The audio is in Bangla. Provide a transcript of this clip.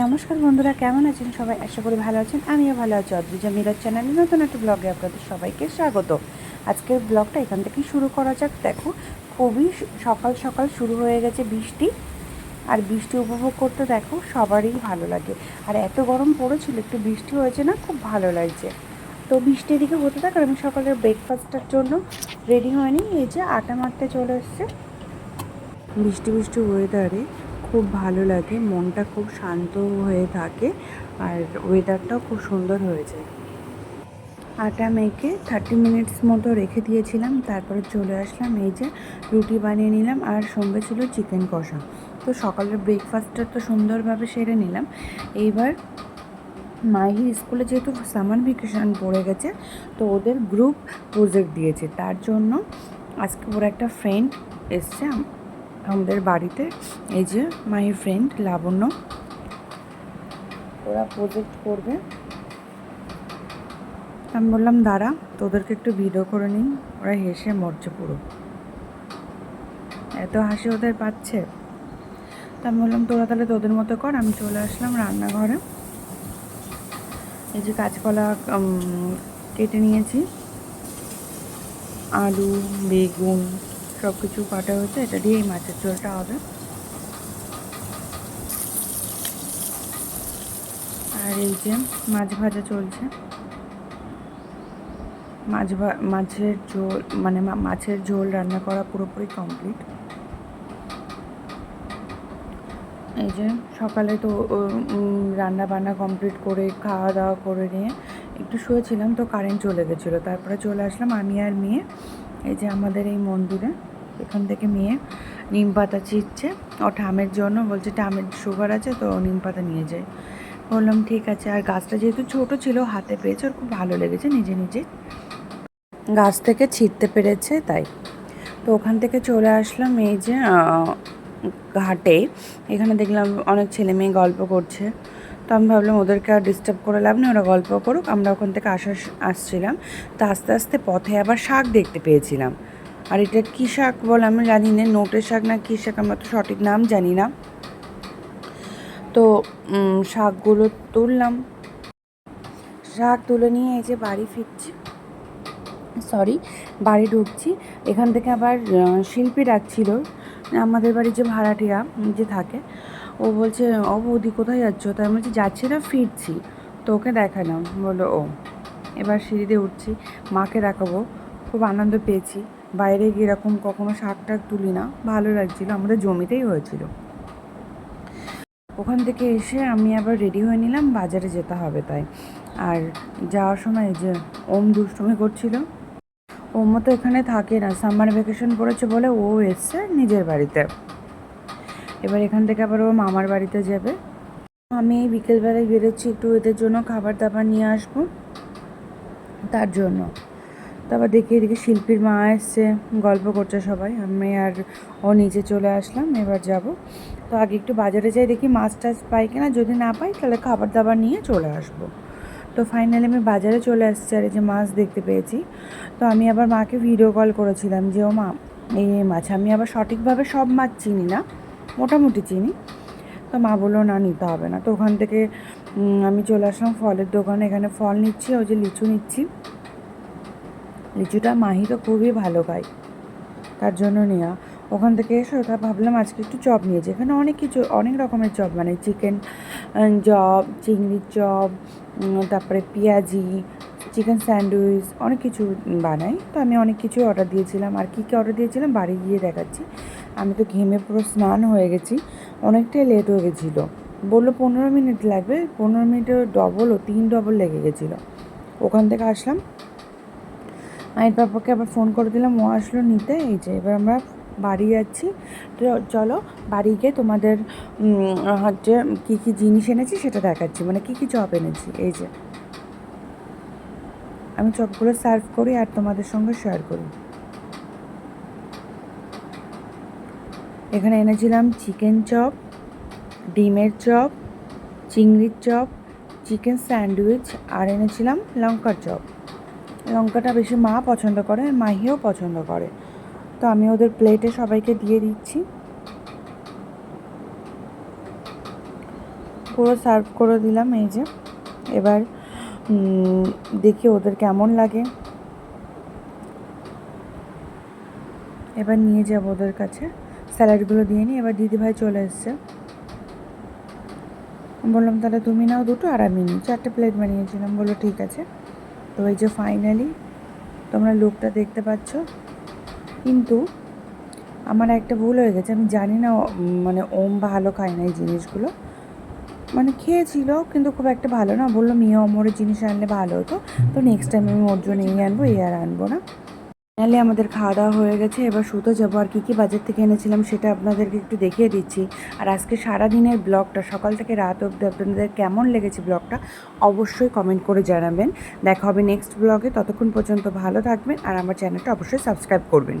নমস্কার বন্ধুরা, কেমন আছেন সবাই? আশা করি ভালো আছেন, আমিও ভালো আছি। অদ্রিজা মিরাজ চ্যানেলে নতুন একটা ব্লগে আপনাদের সবাইকে স্বাগত। আজকের ব্লগটা এখান থেকেই শুরু করা যাক। দেখো, খুবই সকাল সকাল শুরু হয়ে গেছে বৃষ্টি। আর বৃষ্টি উপভোগ করতে দেখো, সবারই ভালো লাগে। আর এত গরম পড়েছিল, একটু বৃষ্টি হয়েছে না, খুব ভালো লাগছে। তো বৃষ্টি এদিকে হতে থাক আমি সকালের ব্রেকফাস্টটার জন্য রেডি হয়নি। এই যে আটা মারতে চলে এসছে। বৃষ্টি বৃষ্টি ওয়েদারে খুব ভালো লাগে, মনটা খুব শান্ত হয়ে থাকে আর ওয়েদারটাও খুব সুন্দর হয়ে যায়। আটা মেখে থার্টি মিনিটস মতো রেখে দিয়েছিলাম, তারপরে চলে আসলাম এই যে রুটি বানিয়ে নিলাম আর সঙ্গে ছিল চিকেন কষা। তো সকালের ব্রেকফাস্টটা তো সুন্দরভাবে সেরে নিলাম। এইবার মাহির স্কুলে যেহেতু সামার ভেকেশন পড়ে গেছে, তো ওদের গ্রুপ প্রজেক্ট দিয়েছে। তার জন্য আজকে ওর একটা ফ্রেন্ড এসছে আমাদের বাড়িতে, এই যে মাই ফ্রেন্ড লাবণ্য, ওরা প্রজেক্ট করবে। আমি বললাম, দাঁড়া, তোদেরকে একটু ভিডিও করে নিই ওরা হেসে মরছে পুরো। এত হাসি ওদের পাচ্ছে। তা আমি বললাম, তোরা তাহলে তোদের মতো কর, আমি চলে আসলাম রান্নাঘরে। এই যে কাঁচকলা কেটে নিয়েছি। আলু, বেগুন সব কিছু কাটা হয়েছে, এটা দিয়ে এই মাছের ঝোলটা হবে। আর এই যে মাছ ভাজা চলছে। মাছ মাছের ঝোল মানে মাছের ঝোল রান্না করা পুরোপুরি কমপ্লিট। এই যে সকালে তো রান্না বান্না কমপ্লিট করে, খাওয়া দাওয়া করে নিয়ে একটু শুয়েছিলাম তো কারেন্ট চলে গেছিল। তারপরে চলে আসলাম আমি আর মেয়ে, এই যে আমাদের এই মন্দিরে। এখান থেকে মেয়ে নিম পাতা চিচ্ছে ও ঠামের জন্য বলছে ঠামের সুগার আছে তো নিম পাতা নিয়ে যায়। বললাম, ঠিক আছে। আর গাছটা যেহেতু ছোট ছিল, হাতে পেয়েছে, ওর খুব ভালো লেগেছে নিজে নিজে। গাছ থেকে ছিঁড়তে পেরেছে তাই। তো ওখান থেকে চলে আসলাম এই যে ঘাটে। এখানে দেখলাম অনেক ছেলে মেয়ে গল্প করছে। তো আমি ভাবলাম ওদেরকে আর ডিস্টার্ব করে লাভ নেই, ওরা গল্প করুক। আমরা ওখান থেকে আসা আসছিলাম। তো আস্তে আস্তে পথে আবার শাক দেখতে পেয়েছিলাম। আর এটা কী শাক বলে আমি জানি না, নোটের শাক না কী শাক আমরা তো সঠিক নাম জানি না। তো শাকগুলো তুললাম। শাক তুলে নিয়ে এই যে বাড়ি ফিরছি। সরি বাড়ি ঢুকছি। এখান থেকে আবার শিল্পী ডাকছিল। আমাদের বাড়ির যে ভাড়াটিয়া যে থাকে ও বলছে ও বৌদি, কোথায় যাচ্ছ? তাই আমি বলছি, যাচ্ছি না, ফিরছি। তো ওকে দেখালাম, বলল, ও। এবার সিঁড়িতে উঠছি, মাকে দেখাবো, খুব আনন্দ পেয়েছি। বাইরে গিয়ে এরকম কখনো শাক টাক তুলি না, ভালো লাগছিল, আমাদের জমিতেই হয়েছিল। ওখান থেকে এসে আমি আবার রেডি হয়ে নিলাম, বাজারে যেতে হবে তাই। আর যাওয়ার সময় যে ওম দুষ্টুমি করছিল, ওমও তো এখানে থাকে না, সামার ভ্যাকেশন পড়েছে বলে ও এসছে নিজের বাড়িতে। এবার এখান থেকে আবার ও মামার বাড়িতে যাবে। আমি এই বিকেলবেলায় বেরোচ্ছি, একটু এদের জন্য খাবার দাবার নিয়ে আসব। তার জন্য। তারপর দেখি এদিকে শিল্পীর মা এসছে, গল্প করছে সবাই। আমি আর ও নিচে চলে আসলাম, এবার যাব। তো আগে একটু বাজারে যাই, দেখি মাছ টাছ পাই কিনা। যদি না পাই, তাহলে খাবার দাবার নিয়ে চলে আসব। তো ফাইনালি আমি বাজারে চলে আসছি, আর এই যে মাছ দেখতে পেয়েছি। তো আমি আবার মাকে ভিডিও কল করেছিলাম যে, ও মা এই এই মাছ, আমি আবার সঠিকভাবে সব মাছ চিনি না। মোটামুটি চিনি। তো মা বলল, না, নিতে হবে না। তো ওখান থেকে আমি চলে আসলাম ফলের দোকানে। এখানে ফল নিচ্ছি, ওই যে লিচু নিচ্ছি। লিচুটা মাহি তো খুবই ভালো খায়, তার জন্য নেওয়া ওখান থেকে এসে ওটা ভাবলাম, আজকে একটু চপ নিয়েছি এখানে অনেক কিছু, অনেক রকমের চপ মানে চিকেন চপ, চিংড়ির চপ তারপরে পেঁয়াজি, চিকেন স্যান্ডউইচ, অনেক কিছু বানাই। তো আমি অনেক কিছু অর্ডার দিয়েছিলাম। আর কী কী অর্ডার দিয়েছিলাম, বাড়ি গিয়ে দেখাচ্ছি। আমি তো ঘেমে পুরো স্নান হয়ে গেছি। অনেকটাই লেট হয়ে গেছিল। বলল পনেরো মিনিট লাগবে, পনেরো মিনিটের ডবল ও, তিন ডবল লেগে গেছিল। ওখান থেকে আসলাম। মায়ের পাপাকে আবার ফোন করে দিলাম, ও আসলো নিতে। এই যে এবার আমরা বাড়ি যাচ্ছি। তো চলো বাড়ি গিয়ে তোমাদের হচ্ছে কী কী জিনিস এনেছি সেটা দেখাচ্ছি। মানে কী কী চপ এনেছি, এই যে। আমি চপগুলো সার্ভ করি আর তোমাদের সঙ্গে শেয়ার করি। এখানে এনেছিলাম চিকেন চপ, ডিমের চপ, চিংড়ির চপ, চিকেন স্যান্ডউইচ, আর এনেছিলাম লঙ্কার চপ। লঙ্কাটা বেশি মা পছন্দ করে আর মাহিও পছন্দ করে। তো আমি ওদের প্লেটে সবাইকে দিয়ে দিচ্ছি। পুরো সার্ভ করে দিলাম এই যে। এবার দেখি ওদের কেমন লাগে। এবার নিয়ে যাব ওদের কাছে। স্যালাডগুলো দিয়ে নিই এবার দিদিভাই চলে এসছে। বললাম, তাহলে তুমি নাও দুটো আর আমি নিই। চারটে প্লেট বানিয়েছিলাম। বলল, ঠিক আছে। তো এই যে ফাইনালি তোমরা লুকটা দেখতে পাচ্ছ। কিন্তু আমার একটা ভুল হয়ে গেছে। আমি জানি না মানে ওম ভালো খায় না এই জিনিসগুলো। মানে খেয়েছিল, কিন্তু খুব একটা ভালো না। বলল, মেয়ে অমরের জিনিস আনলে ভালো হতো। তো নেক্সট টাইম আমি ওর জন্য এই আনব, এই আর আনব না। নাহলে আমাদের খাওয়া দাওয়া হয়ে গেছে। এবার শুতে যাব আর কী কী বাজার থেকে এনেছিলাম সেটা আপনাদেরকে একটু দেখিয়ে দিচ্ছি। আর আজকে সারাদিনের ব্লগটা, সকাল থেকে রাত অবধি আপনাদের কেমন লেগেছে ব্লগটা অবশ্যই কমেন্ট করে জানাবেন। দেখা হবে নেক্সট ব্লগে ততক্ষণ পর্যন্ত ভালো থাকবেন আর আমার চ্যানেলটা অবশ্যই সাবস্ক্রাইব করবেন।